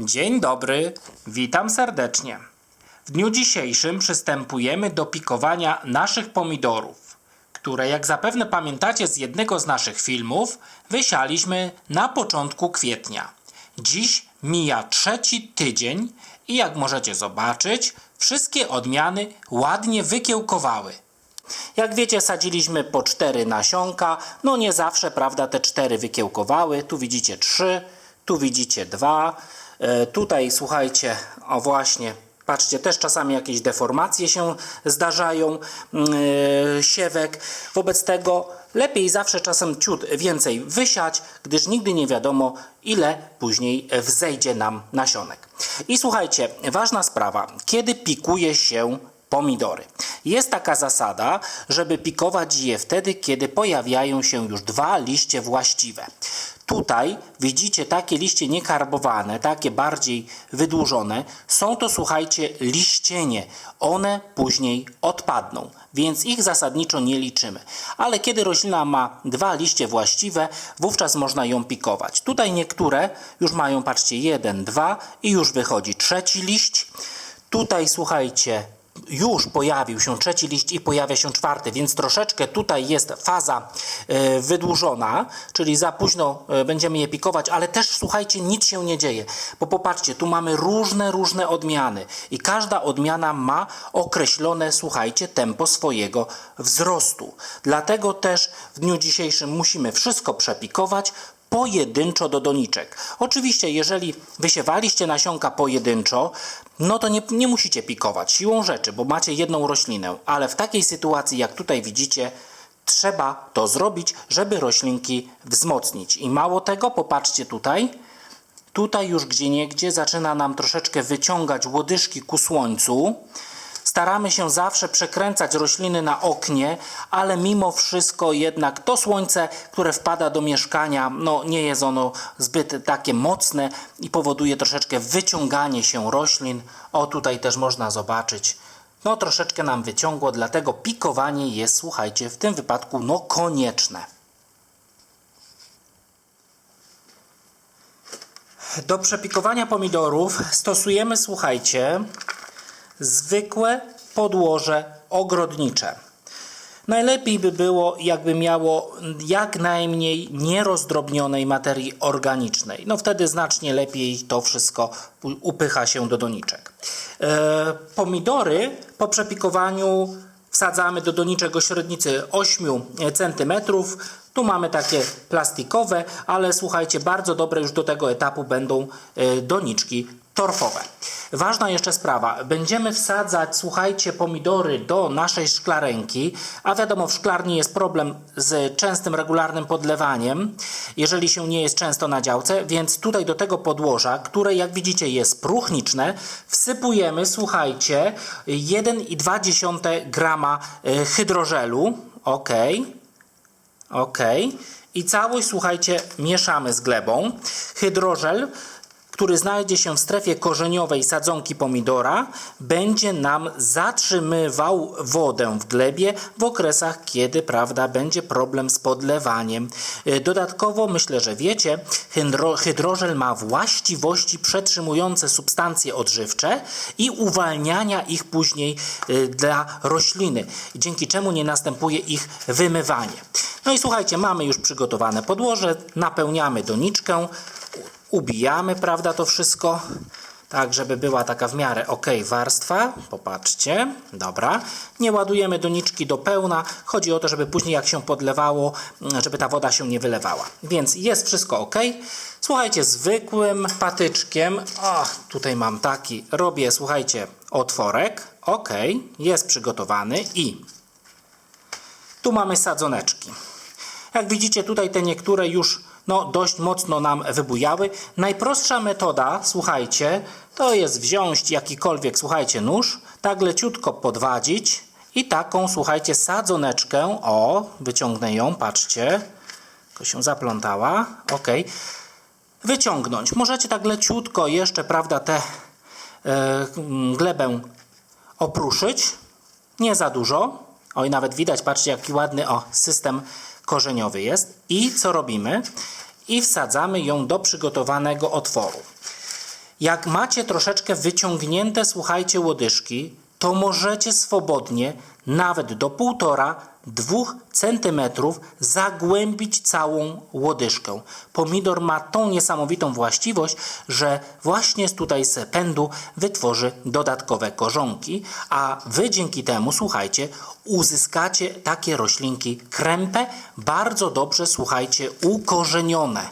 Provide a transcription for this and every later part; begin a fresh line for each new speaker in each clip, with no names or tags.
Dzień dobry, witam serdecznie. W dniu dzisiejszym przystępujemy do pikowania naszych pomidorów, które jak zapewne pamiętacie z jednego z naszych filmów, wysialiśmy na początku kwietnia. Dziś mija trzeci tydzień i jak możecie zobaczyć, wszystkie odmiany ładnie wykiełkowały. Jak wiecie, sadziliśmy po cztery nasionka. No nie zawsze, prawda, te cztery wykiełkowały. Tu widzicie trzy, tu widzicie dwa. E, tutaj słuchajcie, o właśnie, patrzcie, też czasami jakieś deformacje się zdarzają mm, e, siewek. Wobec tego lepiej zawsze czasem ciut więcej wysiać, gdyż nigdy nie wiadomo, ile później wzejdzie nam nasionek. I słuchajcie, ważna sprawa, kiedy pikuje się pomidory. Jest taka zasada, żeby pikować je wtedy, kiedy pojawiają się już dwa liście właściwe. Tutaj widzicie takie liście niekarbowane, takie bardziej wydłużone. Są to, słuchajcie, liścienie. One później odpadną, więc ich zasadniczo nie liczymy. Ale kiedy roślina ma dwa liście właściwe, wówczas można ją pikować. Tutaj niektóre już mają, patrzcie, jeden, dwa i już wychodzi trzeci liść. Tutaj, słuchajcie, już pojawił się trzeci liść i pojawia się czwarty, więc troszeczkę tutaj jest faza e, wydłużona, czyli za późno e, będziemy je pikować, ale też słuchajcie, nic się nie dzieje, bo popatrzcie, tu mamy różne, różne odmiany i każda odmiana ma określone, słuchajcie, tempo swojego wzrostu. Dlatego też w dniu dzisiejszym musimy wszystko przepikować, pojedynczo do doniczek. Oczywiście, jeżeli wysiewaliście nasionka pojedynczo, no to nie, nie musicie pikować siłą rzeczy, bo macie jedną roślinę, ale w takiej sytuacji, jak tutaj widzicie, trzeba to zrobić, żeby roślinki wzmocnić. I mało tego, popatrzcie tutaj, tutaj już gdzie niegdzie zaczyna nam troszeczkę wyciągać łodyżki ku słońcu. Staramy się zawsze przekręcać rośliny na oknie, ale mimo wszystko jednak to słońce, które wpada do mieszkania, no nie jest ono zbyt takie mocne i powoduje troszeczkę wyciąganie się roślin. O tutaj też można zobaczyć. No troszeczkę nam wyciągło, dlatego pikowanie jest, słuchajcie, w tym wypadku no konieczne. Do przepikowania pomidorów stosujemy, słuchajcie, zwykłe podłoże ogrodnicze. Najlepiej by było, jakby miało jak najmniej nierozdrobnionej materii organicznej. No wtedy znacznie lepiej to wszystko upycha się do doniczek. E, pomidory po przepikowaniu wsadzamy do doniczek o średnicy 8 cm. Tu mamy takie plastikowe, ale słuchajcie, bardzo dobre już do tego etapu będą e, doniczki torfowe. Ważna jeszcze sprawa. Będziemy wsadzać, słuchajcie, pomidory do naszej szklarenki, a wiadomo, w szklarni jest problem z częstym, regularnym podlewaniem, jeżeli się nie jest często na działce, więc tutaj do tego podłoża, które jak widzicie jest próchniczne, wsypujemy, słuchajcie, 1,2 grama y, hydrożelu. Ok. Ok. I całość, słuchajcie, mieszamy z glebą. Hydrożel który znajdzie się w strefie korzeniowej sadzonki pomidora, będzie nam zatrzymywał wodę w glebie w okresach, kiedy prawda, będzie problem z podlewaniem. E, dodatkowo, myślę, że wiecie, hydro, hydrożel ma właściwości przetrzymujące substancje odżywcze i uwalniania ich później e, dla rośliny, dzięki czemu nie następuje ich wymywanie. No i słuchajcie, mamy już przygotowane podłoże, napełniamy doniczkę, ubijamy, prawda, to wszystko, tak, żeby była taka w miarę ok warstwa. Popatrzcie, dobra. Nie ładujemy doniczki do pełna. Chodzi o to, żeby później jak się podlewało, żeby ta woda się nie wylewała. Więc jest wszystko ok. Słuchajcie, zwykłym patyczkiem, o, tutaj mam taki, robię, słuchajcie, otworek. Ok, jest przygotowany i tu mamy sadzoneczki. Jak widzicie, tutaj te niektóre już no, dość mocno nam wybujały. Najprostsza metoda, słuchajcie, to jest wziąć jakikolwiek, słuchajcie, nóż, tak leciutko podwadzić i taką, słuchajcie, sadzoneczkę, o, wyciągnę ją, patrzcie, tylko się zaplątała, ok, wyciągnąć. Możecie tak leciutko jeszcze, prawda, tę e, glebę opruszyć, nie za dużo, oj, nawet widać, patrzcie, jaki ładny, o, system korzeniowy jest. I co robimy? I wsadzamy ją do przygotowanego otworu. Jak macie troszeczkę wyciągnięte, słuchajcie, łodyżki, to możecie swobodnie nawet do 1,5-2 cm zagłębić całą łodyżkę. Pomidor ma tą niesamowitą właściwość, że właśnie tutaj z pędu wytworzy dodatkowe korzonki, a wy dzięki temu, słuchajcie, uzyskacie takie roślinki krępe, bardzo dobrze, słuchajcie, ukorzenione.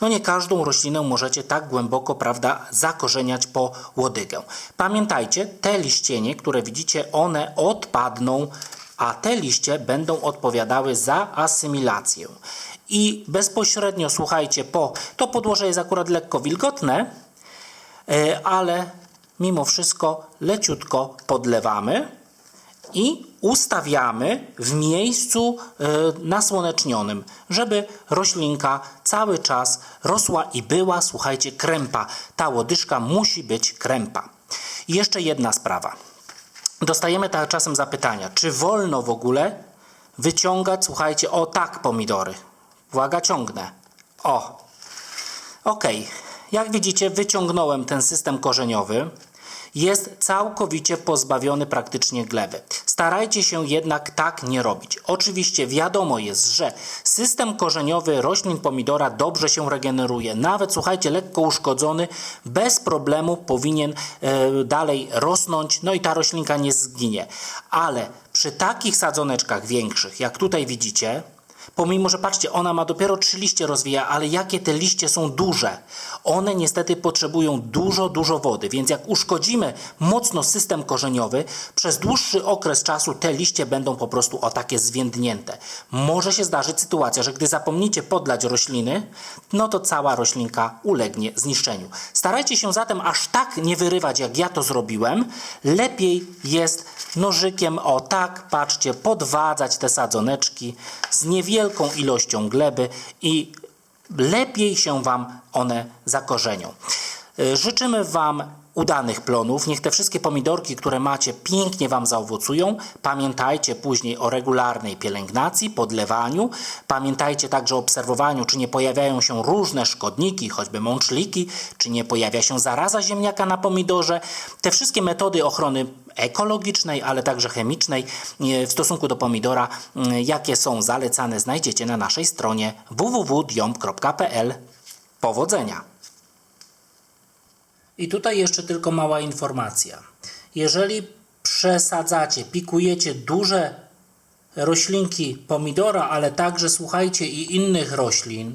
No nie każdą roślinę możecie tak głęboko, prawda, zakorzeniać po łodygę. Pamiętajcie, te liścienie, które widzicie, one odpadną, a te liście będą odpowiadały za asymilację. I bezpośrednio, słuchajcie, po to podłoże jest akurat lekko wilgotne, e, ale mimo wszystko leciutko podlewamy i ustawiamy w miejscu e, nasłonecznionym, żeby roślinka cały czas rosła i była, słuchajcie, krępa. Ta łodyżka musi być krępa. Jeszcze jedna sprawa. Dostajemy tak czasem zapytania, czy wolno w ogóle wyciągać, słuchajcie, o tak pomidory. Uwaga, ciągnę. O. Ok. Jak widzicie, wyciągnąłem ten system korzeniowy jest całkowicie pozbawiony praktycznie gleby. Starajcie się jednak tak nie robić. Oczywiście wiadomo jest, że system korzeniowy roślin pomidora dobrze się regeneruje. Nawet słuchajcie, lekko uszkodzony, bez problemu powinien e, dalej rosnąć, no i ta roślinka nie zginie. Ale przy takich sadzoneczkach większych, jak tutaj widzicie, Pomimo, że patrzcie, ona ma dopiero trzy liście rozwija, ale jakie te liście są duże. One niestety potrzebują dużo, dużo wody, więc jak uszkodzimy mocno system korzeniowy, przez dłuższy okres czasu te liście będą po prostu o takie zwiędnięte. Może się zdarzyć sytuacja, że gdy zapomnicie podlać rośliny, no to cała roślinka ulegnie zniszczeniu. Starajcie się zatem aż tak nie wyrywać, jak ja to zrobiłem. Lepiej jest nożykiem, o tak, patrzcie, podwadzać te sadzoneczki z niewielką ilością gleby i lepiej się Wam one zakorzenią. Y, życzymy Wam udanych plonów. Niech te wszystkie pomidorki, które macie, pięknie Wam zaowocują. Pamiętajcie później o regularnej pielęgnacji, podlewaniu. Pamiętajcie także o obserwowaniu, czy nie pojawiają się różne szkodniki, choćby mączliki, czy nie pojawia się zaraza ziemniaka na pomidorze. Te wszystkie metody ochrony ekologicznej, ale także chemicznej e, w stosunku do pomidora, e, jakie są zalecane, znajdziecie na naszej stronie www.diomp.pl. Powodzenia! I tutaj jeszcze tylko mała informacja. Jeżeli przesadzacie, pikujecie duże roślinki pomidora, ale także słuchajcie i innych roślin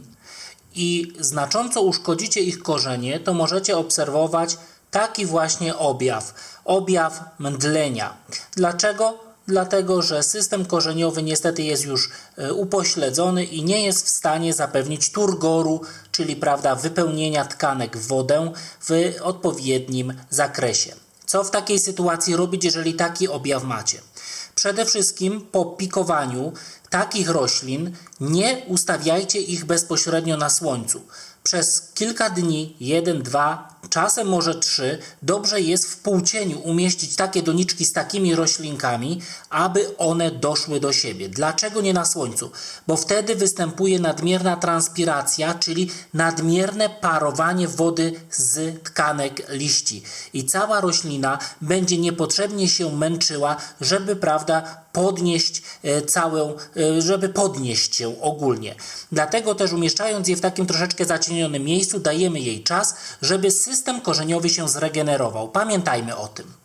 i znacząco uszkodzicie ich korzenie, to możecie obserwować taki właśnie objaw, objaw mdlenia. Dlaczego? Dlatego, że system korzeniowy niestety jest już e, upośledzony i nie jest w stanie zapewnić turgoru, czyli prawda, wypełnienia tkanek w wodę w odpowiednim zakresie. Co w takiej sytuacji robić, jeżeli taki objaw macie? Przede wszystkim po pikowaniu takich roślin nie ustawiajcie ich bezpośrednio na słońcu. Przez kilka dni, jeden, dwa, czasem może trzy, dobrze jest w półcieniu umieścić takie doniczki z takimi roślinkami, aby one doszły do siebie. Dlaczego nie na słońcu? Bo wtedy występuje nadmierna transpiracja, czyli nadmierne parowanie wody z tkanek liści. I cała roślina będzie niepotrzebnie się męczyła, żeby, prawda, podnieść e, całą, e, żeby podnieść się ogólnie. Dlatego też umieszczając je w takim troszeczkę zacienionym miejscu, dajemy jej czas, żeby system korzeniowy się zregenerował. Pamiętajmy o tym.